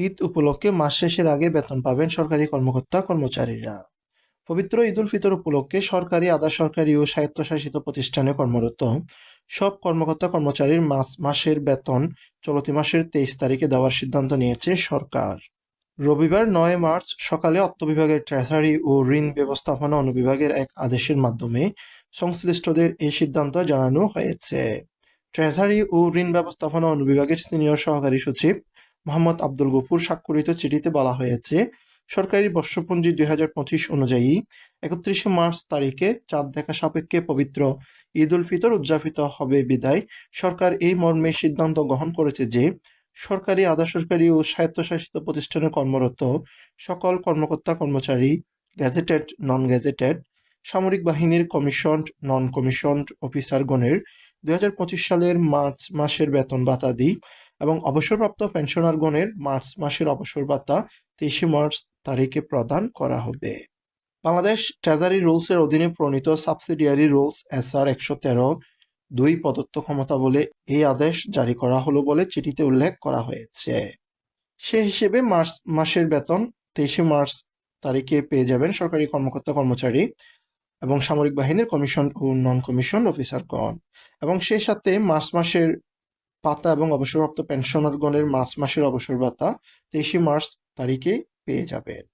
ঈদ উপলক্ষে মাস শেষের আগে বেতন পাবেন সরকারি কর্মকর্তা, কর্মচারীরা। পবিত্র ঈদ উল ফিতর উপলক্ষে সরকারি আধা সরকারি ও স্বায়ত্তশাসিত প্রতিষ্ঠানে কর্মরত সব কর্মকর্তা, কর্মচারীর মাস, মাসের বেতন চলতি মাসের তেইশ তারিখে দেওয়ার সিদ্ধান্ত নিয়েছে সরকার। রবিবার নয় মার্চ সকালে অর্থ বিভাগের ট্রেজারি ও ঋণ ব্যবস্থাপনা অনুবিভাগের এক আদেশের মাধ্যমে সংশ্লিষ্টদের এই সিদ্ধান্ত জানানো হয়েছে। ট্রেজারি ও ঋণ ব্যবস্থাপনা অনুবিভাগের সিনিয়র সহকারী সচিব মোহাম্মদ আব্দুল গফুর স্বাক্ষরিত চিঠিতে বলা হয়েছে, সরকারি বর্ষপঞ্জি দুই হাজার পঁচিশ অনুযায়ী একত্রিশে মার্চ তারিখে চাঁদ দেখা সাপেক্ষে পবিত্র ঈদ উল ফিতর উদযাপিত হবে বিদায়। সরকার এই মর্মে সিদ্ধান্ত গ্রহণ করেছে যে, সরকারি আধা সরকারি ও স্বায়ত্তশাসিত প্রতিষ্ঠানে কর্মরত সকল কর্মকর্তা, কর্মচারী, গ্যাজেটেড নন গ্যাজেটেড সামরিক বাহিনীর কমিশন নন কমিশন অফিসারগণের দুই হাজার পঁচিশ সালের মার্চ মাসের বেতন ভাতাদি এবং অবসরপ্রাপ্ত পেনশনারগণের মার্চ মাসের অবসর ভাতা তেইশে মার্চ তারিখে প্রদান করা হবে। বাংলাদেশ ট্রেজারি রুলসের অধীনে প্রণীত সাবসিডিয়ারি রুলস এসআর একশো তেরো দুই প্রদত্ত ক্ষমতা বলে এই আদেশ জারি করা হলো বলে চিঠিতে উল্লেখ করা হয়েছে। সে হিসেবে মার্চ মাসের বেতন তেইশে মার্চ তারিখে পেয়ে যাবেন সরকারি কর্মকর্তা কর্মচারী এবং সামরিক বাহিনীর কমিশন ও নন কমিশন অফিসারগণ। এবং সেই সাথে মার্চ মাসের পাতা এবং অবসরপ্রাপ্ত পেনশনারগণের মার্চ মাসের অবসর ভাতা তেইশে মার্চ তারিখে পেয়ে যাবেন।